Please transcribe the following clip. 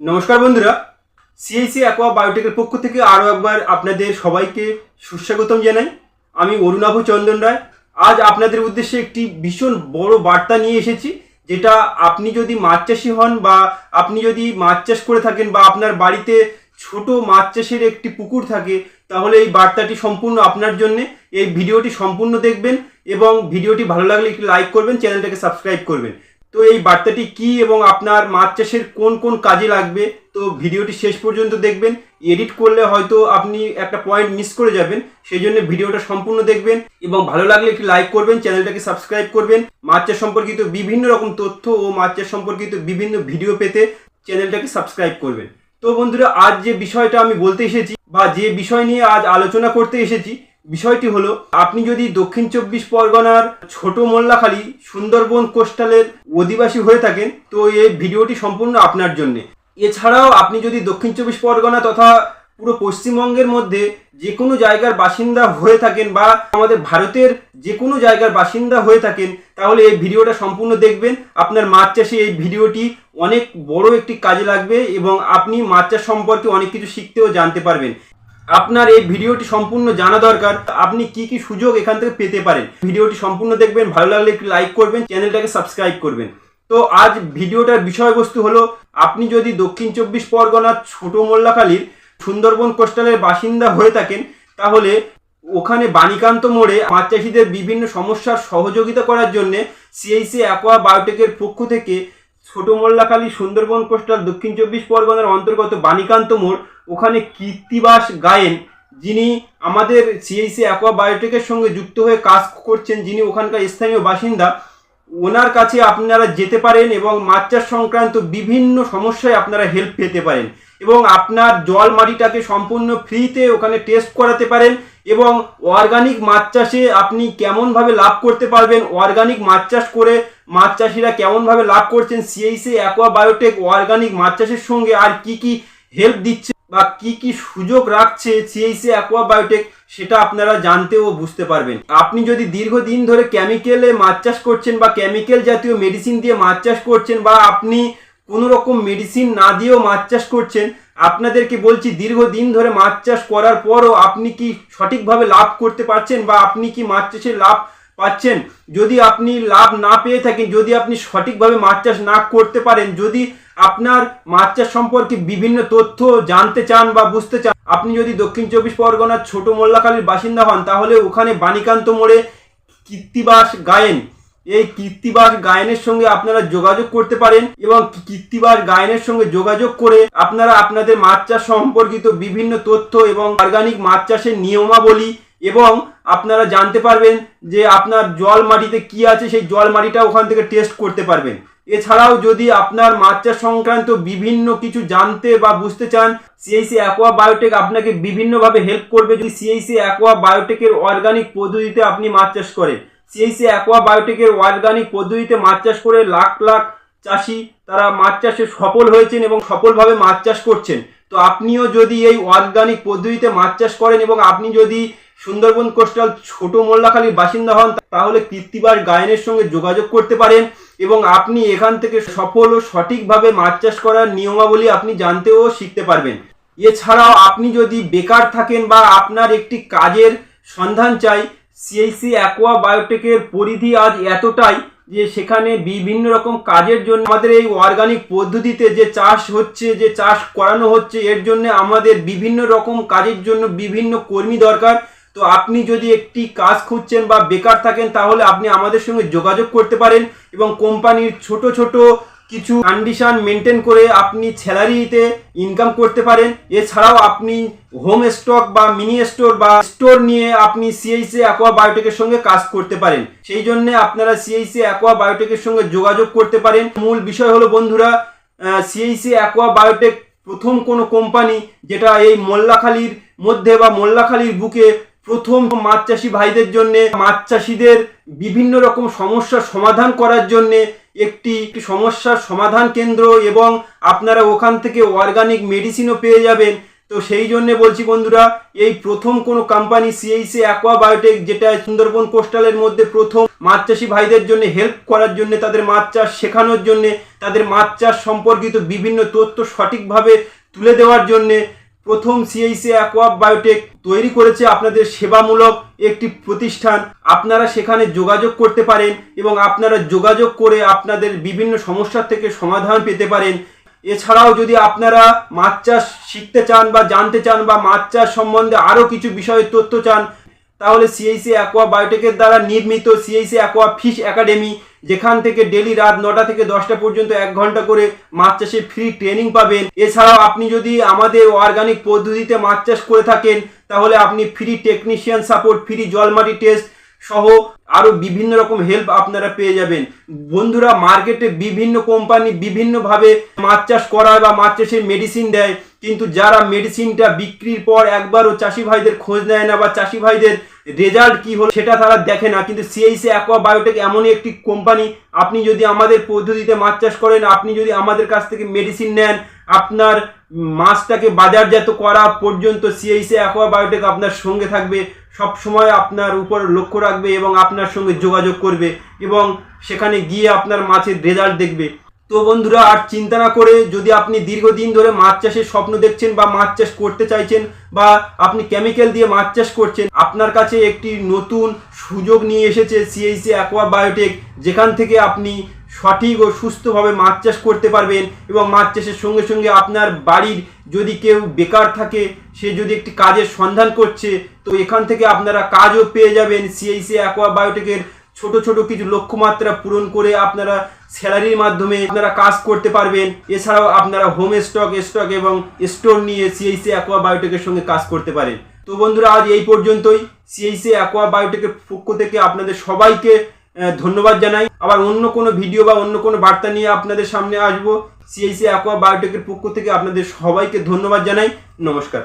নমস্কার বন্ধুরা CSE aqua বায়োটেকের পক্ষ থেকে আরও একবার আপনাদের সবাইকে সুস্বাগতম জানাই। আমি অরুণাভ চন্দন রায়। আজ আপনাদের উদ্দেশ্যে একটি ভীষণ বড় বার্তা নিয়ে এসেছি, যেটা আপনি যদি মাছ চাষি হন বা আপনি যদি মাছ চাষ করে থাকেন বা আপনার বাড়িতে ছোট মাছ চাষের একটি পুকুর থাকে, তাহলে এই বার্তাটি সম্পূর্ণ আপনার জন্যে। এই ভিডিওটি সম্পূর্ণ দেখবেন এবং ভিডিওটি ভালো লাগলে একটি লাইক করবেন, চ্যানেলটাকে সাবস্ক্রাইব করবেন। তো এই বার্তাটি কি এবং আপনার মাছ চাষের কোন কোন কাজে লাগবে? তো ভিডিওটি শেষ পর্যন্ত দেখবেন। এডিট করলে হয়তো আপনি একটা পয়েন্ট মিস করে যাবেন। সেই জন্য ভিডিওটা সম্পূর্ণ দেখবেন এবং ভালো লাগলে একটি লাইক করবেন, চ্যানেলটাকে সাবস্ক্রাইব করবেন। মাছ চাষ সম্পর্কিত বিভিন্ন রকম তথ্য ও মাছ চাষ সম্পর্কিত বিভিন্ন ভিডিও পেতে চ্যানেলটাকে সাবস্ক্রাইব করবেন। তো বন্ধুরা, আজ যে বিষয়টা আমি বলতে এসেছি বা যে বিষয় নিয়ে আজ আলোচনা করতে এসেছি বিষয়টি হলো, আপনি যদি দক্ষিণ চব্বিশ পরগনার ছোট মোল্লাখালী সুন্দরবন কোস্টালের অধিবাসী হয়ে থাকেন, তো এই ভিডিওটি সম্পূর্ণ আপনার জন্যে। এছাড়াও আপনি যদি দক্ষিণ চব্বিশ পরগনা তথা পুরো পশ্চিমবঙ্গের মধ্যে যে কোনো জায়গার বাসিন্দা হয়ে থাকেন বা আমাদের ভারতের যে কোনো জায়গার বাসিন্দা হয়ে থাকেন, তাহলে এই ভিডিওটা সম্পূর্ণ দেখবেন। আপনার মাছ চাষে এই ভিডিওটি অনেক বড় একটি কাজে লাগবে এবং আপনি মাছ চাষ সম্পর্কে অনেক কিছু শিখতেও জানতে পারবেন। আপনার এই ভিডিওটি সম্পূর্ণ জানা দরকার। আপনি কি কি সুযোগ এখান থেকে পেতে পারেন? ভিডিওটি সম্পূর্ণ দেখবেন, ভালো লাগলে একটু লাইক করবেন, চ্যানেলটাকে সাবস্ক্রাইব করবেন। তো আজ ভিডিওটার বিষয়বস্তু হলো, আপনি যদি দক্ষিণ চব্বিশ পরগনার ছোট মোল্লাখালীর সুন্দরবন কোস্টালের বাসিন্দা হয়ে থাকেন, তাহলে ওখানে বাণীকান্ত মোড়ে মাছ চাষিদের বিভিন্ন সমস্যার সহযোগিতা করার জন্য সিআইসি অ্যাকোয়া বায়োটেকের পক্ষ থেকে ছোট মোল্লাখালী সুন্দরবন কোস্টাল দক্ষিণ চব্বিশ পরগনার অন্তর্গত বাণীকান্ত মোড়, ওখানে কীর্তিবাস গায়েন, যিনি আমাদের সিএইসি অ্যাকোয়া বায়োটেকের সঙ্গে যুক্ত হয়ে কাজ করছেন, যিনি ওখানকার স্থানীয় বাসিন্দা, ওনার কাছে আপনারা যেতে পারেন এবং মাছ চাষ সংক্রান্ত বিভিন্ন সমস্যায় আপনারা হেল্প পেতে পারেন এবং আপনার জল মাটিটাকে সম্পূর্ণ ফ্রিতে ওখানে টেস্ট করাতে পারেন এবং অর্গানিক মাছ চাষে আপনি কেমনভাবে লাভ করতে পারবেন অর্গানিক মাছ চাষ করে মাছ চাষিরা কেমনভাবে লাভ করছেন সিএইসি অ্যাকোয়া বায়োটেক অর্গানিক মাছ চাষের সঙ্গে আর কি কি হেল্প দিচ্ছে বা কি কি সুযোগ রাখছে সিএইসি অ্যাকোয়া বায়োটেক সেটা আপনারা জানতে ও বুঝতে পারবেন। আপনি যদি দীর্ঘদিন ধরে কেমিক্যালে মাছ চাষ করছেন বা কেমিক্যাল জাতীয় মেডিসিন দিয়ে মাছ চাষ করছেন বা আপনি কোনো রকম মেডিসিন না দিয়েও মাছ চাষ করছেন, আপনাদেরকে বলছি দীর্ঘদিন ধরে মাছ চাষ করার পরও আপনি কি সঠিকভাবে লাভ করতে পারছেন বা আপনি কি মাছ চাষের লাভ পাচ্ছেন। যদি আপনি লাভ না পেয়ে থাকেন, যদি আপনি সঠিকভাবে মাছ চাষ না করতে পারেন, যদি আপনার মাছ চাষ সম্পর্কে বিভিন্ন তথ্য জানতে চান বা বুঝতে চান, আপনি যদি দক্ষিণ চব্বিশ পরগনার ছোট মোল্লাখালীর বাসিন্দা হন, তাহলে ওখানে বাণীকান্ত মোড়ে কীর্তিবাস গায়েন। এই কীর্তিবাস গায়নের সঙ্গে আপনারা যোগাযোগ করতে পারেন এবং কীর্তিবাস গায়নের সঙ্গে যোগাযোগ করে আপনারা আপনাদের মাছ চাষ সম্পর্কিত বিভিন্ন তথ্য এবং অর্গানিক মাছ চাষের নিয়মাবলী এবং আপনারা জানতে পারবেন যে আপনার জল মাটিতে কি আছে, সেই জল মাটিটা ওখান থেকে টেস্ট করতে পারবেন। এছাড়াও যদি আপনার মাছ চাষ সংক্রান্ত বিভিন্ন কিছু জানতে বা বুঝতে চান সিআইসি অ্যাকোয়া বায়োটেক আপনাকে বিভিন্নভাবে হেল্প করবে যদি সিআইসি অ্যাকোয়া বায়োটেকের অর্গানিক পদ্ধতিতে আপনি মাছ চাষ করেন। সিআইসি অ্যাকোয়া বায়োটেকের অর্গানিক পদ্ধতিতে মাছ চাষ করে লাখ লাখ চাষি তারা মাছ চাষে সফল হয়েছেন এবং সফলভাবে মাছ চাষ করছেন। তো আপনিও যদি এই অর্গানিক পদ্ধতিতে মাছ চাষ করেন এবং আপনি যদি সুন্দরবন কোস্টাল ছোট মোল্লাখালীর বাসিন্দা হন, তাহলে কীর্তিবার গায়নের সঙ্গে যোগাযোগ করতে পারেন এবং আপনি এখান থেকে সফল ও সঠিকভাবে মাছ চাষ করার নিয়মাবলী আপনি জানতে ও শিখতে পারবেন। এছাড়াও আপনি যদি বেকার থাকেন বা আপনার একটি কাজের সন্ধান চাই সিআইসি অ্যাকোয়া বায়োটেকের পরিধি আজ এতটাই যে সেখানে বিভিন্ন রকম কাজের জন্য আমাদের এই অর্গানিক পদ্ধতিতে যে চাষ হচ্ছে, যে চাষ করানো হচ্ছে, এর জন্য আমাদের বিভিন্ন রকম কাজের জন্য বিভিন্ন কর্মী দরকার। তো আপনি যদি একটি কাজ খুঁজছেন বা বেকার থাকেন, তাহলে আপনি আমাদের সঙ্গে যোগাযোগ করতে পারেন এবং কোম্পানির ছোট ছোট কিছু কন্ডিশন মেনটেন করে আপনি স্যালারিতে ইনকাম করতে পারেন। এছাড়াও আপনি হোম স্টক বা মিনি স্টোর বা স্টোর নিয়ে আপনি সিআইসি অ্যাকোয়া বায়োটেকের সঙ্গে কাজ করতে পারেন। সেই জন্য আপনারা সিআইসি অ্যাকোয়া বায়োটেকের সঙ্গে যোগাযোগ করতে পারেন। মূল বিষয় হলো, বন্ধুরা সিআইসি অ্যাকোয়া বায়োটেক প্রথম কোনো কোম্পানি যেটা এই মোল্লাখালীর মধ্যে বা মোল্লাখালীর বুকে প্রথম মাছ চাষি ভাইদের জন্য, মাছ চাষিদের বিভিন্ন রকম সমস্যার সমাধান করার জন্য একটি সমস্যার সমাধান কেন্দ্র এবং আপনারা ওখান থেকে অর্গানিক মেডিসিনও পেয়ে যাবেন। তো সেই জন্য বলছি বন্ধুরা, এই প্রথম কোনো কোম্পানি সিএইসি অ্যাকোয়া বায়োটেক যেটা সুন্দরবন কোস্টালের মধ্যে প্রথম মাছ চাষি ভাইদের জন্য হেল্প করার জন্য, তাদের মাছ চাষ শেখানোর জন্য, তাদের মাছ চাষ সম্পর্কিত বিভিন্ন তথ্য সঠিকভাবে তুলে দেওয়ার জন্য প্রথম সিএইসি অ্যাকোয়া বায়োটেক তৈরি করেছে আপনাদের সেবামূলক একটি প্রতিষ্ঠান। আপনারা সেখানে যোগাযোগ করতে পারেন এবং আপনারা যোগাযোগ করে আপনাদের বিভিন্ন সমস্যার থেকে সমাধান পেতে পারেন। এছাড়াও যদি আপনারা মাছ চাষ শিখতে চান বা জানতে চান বা মাছ চাষ সম্বন্ধে আরও কিছু বিষয়ে তথ্য চান তাহলে সিএইসি অ্যাকোয়া বায়োটেকের দ্বারা নির্মিত সিএইসি অ্যাকোয়া ফিশ একাডেমি যেখান থেকে ডেলি রাত নটা থেকে দশটা পর্যন্ত এক ঘণ্টা করে মাছ চাষে ফ্রি ট্রেনিং পাবেন। এছাড়াও আপনি যদি আমাদের অর্গানিক পদ্ধতিতে মাছ চাষ করে থাকেন, তাহলে আপনি ফ্রি টেকনিশিয়ান সাপোর্ট ফ্রি জলমাটি টেস্ট সহ আরও বিভিন্ন রকম হেল্প আপনারা পেয়ে যাবেন। বন্ধুরা মার্কেটে বিভিন্ন কোম্পানি বিভিন্নভাবে মাছ চাষ করায় বা মাছ চাষের মেডিসিন দেয়। কিন্তু যারা মেডিসিনটা বিক্রির পর একবারও চাষি ভাইদের খোঁজ নেয় না বা চাষি ভাইদের রেজাল্ট কি হলো সেটা তারা দেখে না, কিন্তু সিএইসি অ্যাকোয়া বায়োটেক এমনই একটি কোম্পানি, আপনি যদি আমাদের পদ্ধতিতে মাছ চাষ করেন, আপনি যদি আমাদের কাছ থেকে মেডিসিন নেন, আপনার মাছটাকে বাজারজাত করা পর্যন্ত সিএইসি অ্যাকোয়া বায়োটেক আপনার সঙ্গে থাকবে, সব সময় আপনার উপর লক্ষ্য রাখবে এবং আপনার সঙ্গে যোগাযোগ করবে এবং সেখানে গিয়ে আপনার মাছের রেজাল্ট দেখবে। তো বন্ধুরা, আর চিন্তা না করে যদি আপনি দীর্ঘদিন ধরে মাছ চাষের স্বপ্ন দেখছেন বা মাছ চাষ করতে চাইছেন বা আপনি কেমিক্যাল দিয়ে মাছ চাষ করছেন, আপনার কাছে একটি নতুন সুযোগ নিয়ে এসেছে সিএইসি অ্যাকোয়া বায়োটেক যেখান থেকে আপনি সঠিক ও সুস্থভাবে মাছ চাষ করতে পারবেন এবং মাছ চাষের সঙ্গে সঙ্গে আপনার বাড়ির যদি কেউ বেকার থাকে, সে যদি একটি কাজের সন্ধান করছে, তো এখান থেকে আপনারা কাজও পেয়ে যাবেন সিএইসি অ্যাকোয়া বায়োটেকের ছোট ছোট কিছু লক্ষ্যমাত্রা পূরণ করে আপনারা স্যালারির মাধ্যমে আপনারা কাজ করতে পারবেন। এছাড়াও আপনারা হোম স্টক স্টক এবং স্টোর নিয়ে সিএইসি অ্যাকোয়া বায়োটেকের সঙ্গে কাজ করতে পারেন। তো বন্ধুরা, আজ এই পর্যন্তই। সিএইসি অ্যাকোয়া বায়োটেকের পক্ষ থেকে আপনাদের সবাইকে ধন্যবাদ জানাই। আবার অন্য কোনো ভিডিও বা অন্য কোনো বার্তা নিয়ে আপনাদের সামনে আসব। সিএইসি অ্যাকোয়া বায়োটেকের পক্ষ থেকে আপনাদের সবাইকে ধন্যবাদ জানাই। নমস্কার।